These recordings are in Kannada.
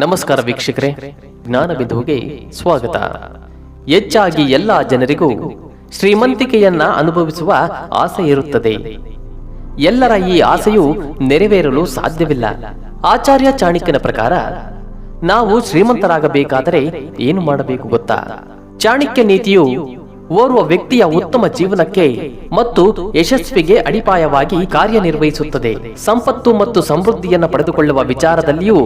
ನಮಸ್ಕಾರ ವೀಕ್ಷಕರೇ. ಜ್ಞಾನ ಸ್ವಾಗತ. ಹೆಚ್ಚಾಗಿ ಎಲ್ಲ ಜನರಿಗೂ ಶ್ರೀಮಂತಿಕೆಯನ್ನ ಅನುಭವಿಸುವ ಆಸೆ ಇರುತ್ತದೆ. ಎಲ್ಲರ ಈ ಆಸೆಯು ನೆರವೇರಲು ಸಾಧ್ಯವಿಲ್ಲ. ಆಚಾರ್ಯ ಚಾಣಕ್ಯನ ಪ್ರಕಾರ, ನಾವು ಶ್ರೀಮಂತರಾಗಬೇಕಾದರೆ ಏನು ಮಾಡಬೇಕು ಗೊತ್ತಾ? ಚಾಣಕ್ಯ ನೀತಿಯು ಓರ್ವ ವ್ಯಕ್ತಿಯ ಉತ್ತಮ ಜೀವನಕ್ಕೆ ಮತ್ತು ಯಶಸ್ವಿಗೆ ಅಡಿಪಾಯವಾಗಿ ಕಾರ್ಯನಿರ್ವಹಿಸುತ್ತದೆ. ಸಂಪತ್ತು ಮತ್ತು ಸಮೃದ್ಧಿಯನ್ನು ಪಡೆದುಕೊಳ್ಳುವ ವಿಚಾರದಲ್ಲಿಯೂ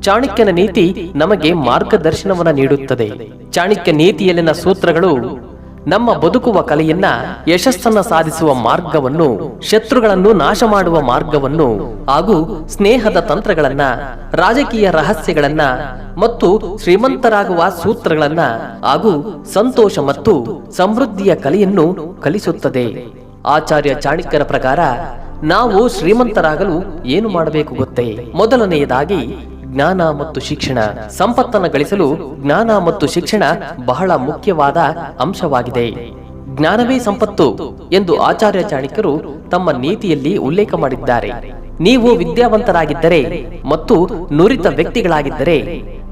ಚಾಣಕ್ಯನ ನೀತಿ ನಮಗೆ ಮಾರ್ಗದರ್ಶನವನ್ನ ನೀಡುತ್ತದೆ. ಚಾಣಕ್ಯ ನೀತಿಯಲ್ಲಿನ ಸೂತ್ರಗಳು ನಮ್ಮ ಬದುಕುವ ಕಲೆಯನ್ನ ಯಶಸ್ಸನ್ನ ಸಾಧಿಸುವ ಮಾರ್ಗವನ್ನು, ಶತ್ರುಗಳನ್ನು ನಾಶ ಮಾಡುವ ಮಾರ್ಗವನ್ನು ಹಾಗೂ ಸ್ನೇಹದ ತಂತ್ರಗಳನ್ನ, ರಾಜಕೀಯ ರಹಸ್ಯಗಳನ್ನ ಮತ್ತು ಶ್ರೀಮಂತರಾಗುವ ಸೂತ್ರಗಳನ್ನ ಹಾಗೂ ಸಂತೋಷ ಮತ್ತು ಸಮೃದ್ಧಿಯ ಕಲೆಯನ್ನು ಕಲಿಸುತ್ತದೆ. ಆಚಾರ್ಯ ಚಾಣಕ್ಯರ ಪ್ರಕಾರ ನಾವು ಶ್ರೀಮಂತರಾಗಲು ಏನು ಮಾಡಬೇಕು ಗೊತ್ತೇ? ಮೊದಲನೆಯದಾಗಿ ಜ್ಞಾನ ಮತ್ತು ಶಿಕ್ಷಣ ಸಂಪತ್ತನ್ನು ಗಳಿಸಲು ಜ್ಞಾನ ಮತ್ತು ಶಿಕ್ಷಣ ಬಹಳ ಮುಖ್ಯವಾದ ಅಂಶವಾಗಿದೆ. ಜ್ಞಾನವೇ ಸಂಪತ್ತು ಎಂದು ಆಚಾರ್ಯ ಚಾಣಕ್ಯರು ತಮ್ಮ ನೀತಿಯಲ್ಲಿ ಉಲ್ಲೇಖ ಮಾಡಿದ್ದಾರೆ. ನೀವು ವಿದ್ಯಾವಂತರಾಗಿದ್ದರೆ ಮತ್ತು ನುರಿತ ವ್ಯಕ್ತಿಗಳಾಗಿದ್ದರೆ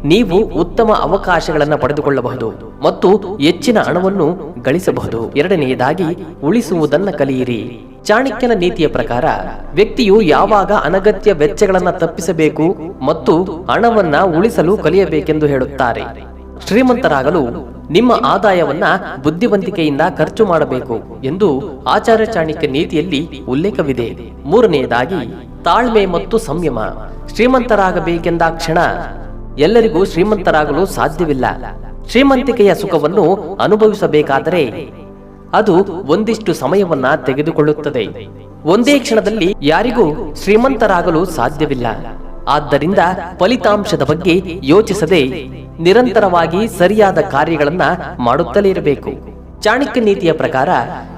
ನೀವು ಉತ್ತಮ ಅವಕಾಶಗಳನ್ನು ಪಡೆದುಕೊಳ್ಳಬಹುದು ಮತ್ತು ಹೆಚ್ಚಿನ ಹಣವನ್ನು ಗಳಿಸಬಹುದು. ಎರಡನೆಯದಾಗಿ ಉಳಿಸುವುದನ್ನು ಕಲಿಯಿರಿ. ಚಾಣಕ್ಯನ ನೀತಿಯ ಪ್ರಕಾರ ವ್ಯಕ್ತಿಯು ಯಾವಾಗ ಅನಗತ್ಯ ವೆಚ್ಚಗಳನ್ನ ತಪ್ಪಿಸಬೇಕು ಮತ್ತು ಹಣವನ್ನ ಉಳಿಸಲು ಕಲಿಯಬೇಕೆಂದು ಹೇಳುತ್ತಾರೆ. ಶ್ರೀಮಂತರಾಗಲು ನಿಮ್ಮ ಆದಾಯವನ್ನ ಬುದ್ಧಿವಂತಿಕೆಯಿಂದ ಖರ್ಚು ಮಾಡಬೇಕು ಎಂದು ಆಚಾರ್ಯ ಚಾಣಕ್ಯ ನೀತಿಯಲ್ಲಿ ಉಲ್ಲೇಖವಿದೆ. ಮೂರನೆಯದಾಗಿ, ತಾಳ್ಮೆ ಮತ್ತು ಸಂಯಮ. ಶ್ರೀಮಂತರಾಗಬೇಕೆಂದ ಕ್ಷಣ ಎಲ್ಲರಿಗೂ ಶ್ರೀಮಂತರಾಗಲು ಸಾಧ್ಯವಿಲ್ಲ. ಶ್ರೀಮಂತಿಕೆಯ ಸುಖವನ್ನು ಅನುಭವಿಸಬೇಕಾದರೆ ಅದು ಒಂದಿಷ್ಟು ಸಮಯವನ್ನ ತೆಗೆದುಕೊಳ್ಳುತ್ತದೆ. ಒಂದೇ ಕ್ಷಣದಲ್ಲಿ ಯಾರಿಗೂ ಶ್ರೀಮಂತರಾಗಲು ಸಾಧ್ಯವಿಲ್ಲ. ಆದ್ದರಿಂದ ಫಲಿತಾಂಶದ ಬಗ್ಗೆ ಯೋಚಿಸದೆ ನಿರಂತರವಾಗಿ ಸರಿಯಾದ ಕಾರ್ಯಗಳನ್ನ ಮಾಡುತ್ತಲೇ ಇರಬೇಕು. ಚಾಣಕ್ಯ ನೀತಿಯ ಪ್ರಕಾರ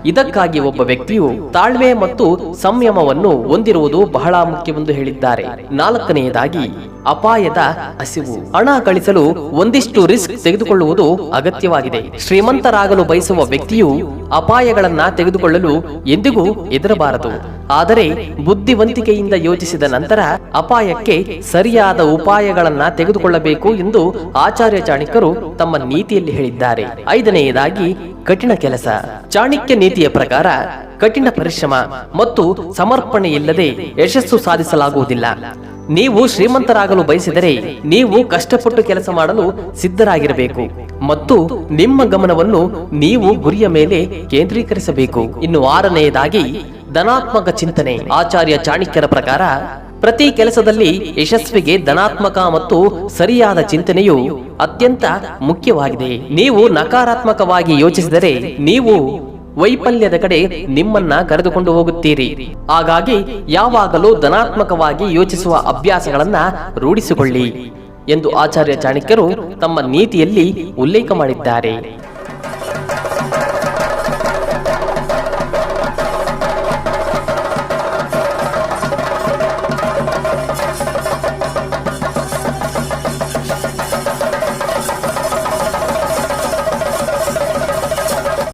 ಇದಕ್ಕಾಗಿ ಒಬ್ಬ ವ್ಯಕ್ತಿಯು ತಾಳ್ಮೆ ಮತ್ತು ಸಂಯಮವನ್ನು ಹೊಂದಿರುವುದು ಬಹಳ ಮುಖ್ಯವೆಂದು ಹೇಳಿದ್ದಾರೆ. ನಾಲ್ಕನೆಯದಾಗಿ ಅಪಾಯದ ಹಸಿವು. ಹಣ ಗಳಿಸಲು ಒಂದಿಷ್ಟು ರಿಸ್ಕ್ ತೆಗೆದುಕೊಳ್ಳುವುದು ಅಗತ್ಯವಾಗಿದೆ. ಶ್ರೀಮಂತರಾಗಲು ಬಯಸುವ ವ್ಯಕ್ತಿಯು ಅಪಾಯಗಳನ್ನ ತೆಗೆದುಕೊಳ್ಳಲು ಎಂದಿಗೂ ಹೆದರಬಾರದು. ಆದರೆ ಬುದ್ಧಿವಂತಿಕೆಯಿಂದ ಯೋಚಿಸಿದ ನಂತರ ಅಪಾಯಕ್ಕೆ ಸರಿಯಾದ ಉಪಾಯಗಳನ್ನ ತೆಗೆದುಕೊಳ್ಳಬೇಕು ಎಂದು ಆಚಾರ್ಯ ಚಾಣಕ್ಯರು ತಮ್ಮ ನೀತಿಯಲ್ಲಿ ಹೇಳಿದ್ದಾರೆ. ಐದನೆಯದಾಗಿ ಕಠಿಣ ಕೆಲಸ, ಚಾಣಕ್ಯ ನೀತಿಯ ಪ್ರಕಾರ ಕಠಿಣ ಪರಿಶ್ರಮ ಮತ್ತು ಸಮರ್ಪಣೆ ಇಲ್ಲದೆ ಯಶಸ್ಸು ಸಾಧಿಸಲಾಗುವುದಿಲ್ಲ. ನೀವು ಶ್ರೀಮಂತರಾಗಲು ಬಯಸಿದರೆ ನೀವು ಕಷ್ಟಪಟ್ಟು ಕೆಲಸ ಮಾಡಲು ಸಿದ್ಧರಾಗಿರಬೇಕು ಮತ್ತು ನಿಮ್ಮ ಗಮನವನ್ನು ನೀವು ಗುರಿಯ ಮೇಲೆ ಕೇಂದ್ರೀಕರಿಸಬೇಕು. ಇನ್ನು ಆರನೆಯದಾಗಿ ಧನಾತ್ಮಕ ಚಿಂತನೆ, ಆಚಾರ್ಯ ಚಾಣಕ್ಯರ ಪ್ರಕಾರ ಪ್ರತಿ ಕೆಲಸದಲ್ಲಿ ಯಶಸ್ವಿಗೆ ಧನಾತ್ಮಕ ಮತ್ತು ಸರಿಯಾದ ಚಿಂತನೆಯು ಅತ್ಯಂತ ಮುಖ್ಯವಾಗಿದೆ. ನೀವು ನಕಾರಾತ್ಮಕವಾಗಿ ಯೋಚಿಸಿದರೆ ನೀವು ವೈಫಲ್ಯದ ಕಡೆ ನಿಮ್ಮನ್ನ ಕರೆದುಕೊಂಡು ಹೋಗುತ್ತೀರಿ. ಹಾಗಾಗಿ ಯಾವಾಗಲೂ ಧನಾತ್ಮಕವಾಗಿ ಯೋಚಿಸುವ ಅಭ್ಯಾಸಗಳನ್ನ ರೂಢಿಸಿಕೊಳ್ಳಿ ಎಂದು ಆಚಾರ್ಯ ಚಾಣಕ್ಯರು ತಮ್ಮ ನೀತಿಯಲ್ಲಿ ಉಲ್ಲೇಖ ಮಾಡಿದ್ದಾರೆ.